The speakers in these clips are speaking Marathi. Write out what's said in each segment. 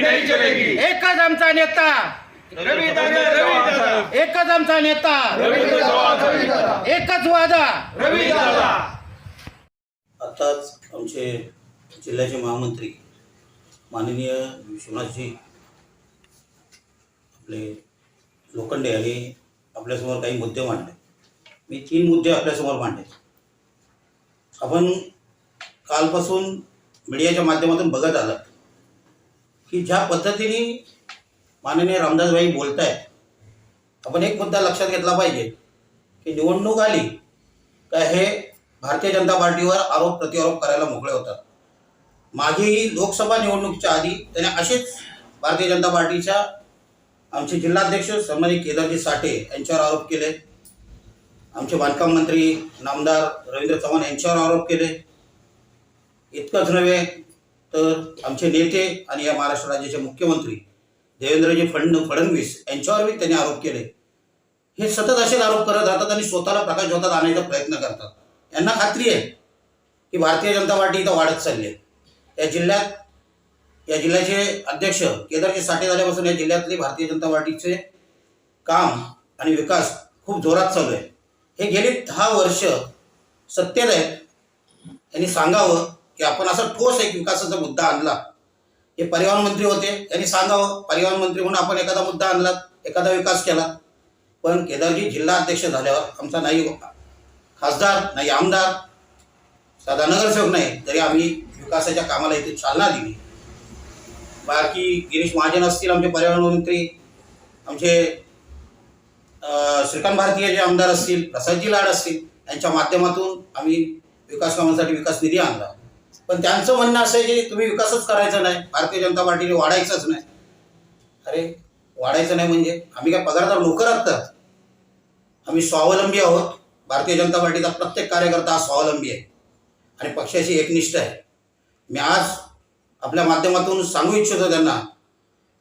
नहीं चलेगी. एकच आमचा नेता. एकच आमचा नेता. एकच वादा. रवी आमचे जिल्ह्याचे महामंत्री माननीय विश्वनाथजी आपले लोखंडे यांनी आपल्यासमोर काही मुद्दे मांडले. मी तीन मुद्दे आपल्यासमोर मांडले. आपण कालपासून मीडियाच्या माध्यमातून बघत आलात. की ज्या पद्धतीने माननीय रामदासभाई बोलत आहेत आपण एक मुद्दा लक्षात घेतला पाहिजे की निवडणूक आली का हे भारतीय जनता पार्टीवर आरोप प्रत्यारोप करायला मोकळे होतात. मागेही लोकसभा निवडणुकीच्या आधी त्याने असेच भारतीय जनता पार्टीच्या आमचे जिल्हाध्यक्ष सन्मानित केदारजी साठे यांच्यावर आरोप केले. आमचे बांधकाम मंत्री नामदार रवींद्र चव्हाण यांच्यावर आरोप केले. इतकंच नव्हे तर आमचे नेते आणि या महाराष्ट्र राज्याचे मुख्यमंत्री देवेंद्रजी फडण फडणवीस यांच्यावरही त्यांनी आरोप केले. हे सतत असे आरोप करत राहतात आणि स्वतःला प्रकाश होतात आणण्याचा प्रयत्न करतात. यांना खात्री आहे की भारतीय जनता पार्टी इथं वाढत चालली आहे. या जिल्ह्यात या जिल्ह्याचे अध्यक्ष केदारजी साठे झाल्यापासून या जिल्ह्यातले भारतीय जनता पार्टीचे काम आणि विकास खूप जोरात चालू आहे. हे गेली दहा वर्ष सत्तेत आहेत. यांनी सांगावं की आपण असा ठोस एक विकासाचा मुद्दा आणला. हे परिवहन मंत्री होते त्यांनी सांगावं परिवहन मंत्री म्हणून आपण एखादा मुद्दा आणला एखादा विकास केला. पण केदारजी जिल्हा अध्यक्ष झाल्यावर आमचा नाही हो, खासदार नाही आमदार साधा नगरसेवक नाही तरी आम्ही विकासाच्या कामाला इथे चालना दिली. बाकी गिरीश महाजन असतील आमचे पर्यावरण मंत्री आमचे श्रीकांत भारतीय जे आमदार असतील प्रसादजी लाड असतील यांच्या माध्यमातून आम्ही विकास कामांसाठी विकास निधी आणला. पण त्यांचं म्हणणं असं आहे की तुम्ही विकासच करायचा नाही भारतीय जनता पार्टीने वाढायचंच नाही. अरे वाढायचं नाही म्हणजे? आम्ही काय पगारदार नोकर आहात आम्ही स्वावलंबी आहोत. भारतीय जनता पार्टीचा प्रत्येक कार्यकर्ता हा स्वावलंबी आहे. आणि पक्षाशी एकनिष्ठ आहे. मी आज आपल्या माध्यमातून सांगू इच्छितो त्यांना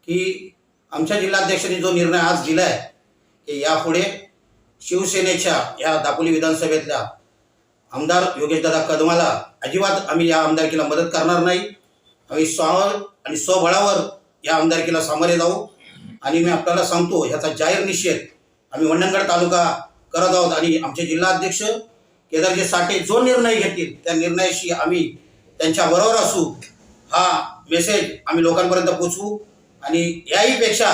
की आमच्या जिल्हाध्यक्षांनी जो निर्णय आज दिला आहे की यापुढे शिवसेनेच्या या दापोली विधानसभेतल्या आमदार योगेशदादा कदमाला अजिबात आम्ही या आमदारकीला मदत करणार नाही. आम्ही स्वावर आणि स्वबळावर या आमदारकीला सामोरे जाऊ. आणि मी आपल्याला सांगतो ह्याचा जाहीर निषेध आम्ही वंडणगड तालुका करत आहोत आणि आमचे जिल्हाध्यक्ष केदारजी साठे जो निर्णय घेतील त्या निर्णयाशी आम्ही त्यांच्या बरोबर असू हा मेसेज आम्ही लोकांपर्यंत पोचवू. आणि याहीपेक्षा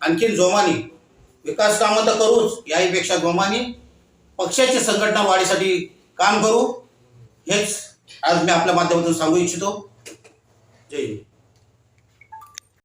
आणखीन जोमानी विकास कामं तर करूच याहीपेक्षा जोमानी पक्षाची संघटना वाढीसाठी काम करू? हेच आज मी आपल्या माध्यमातून सांगू इच्छितो. जय हिंद.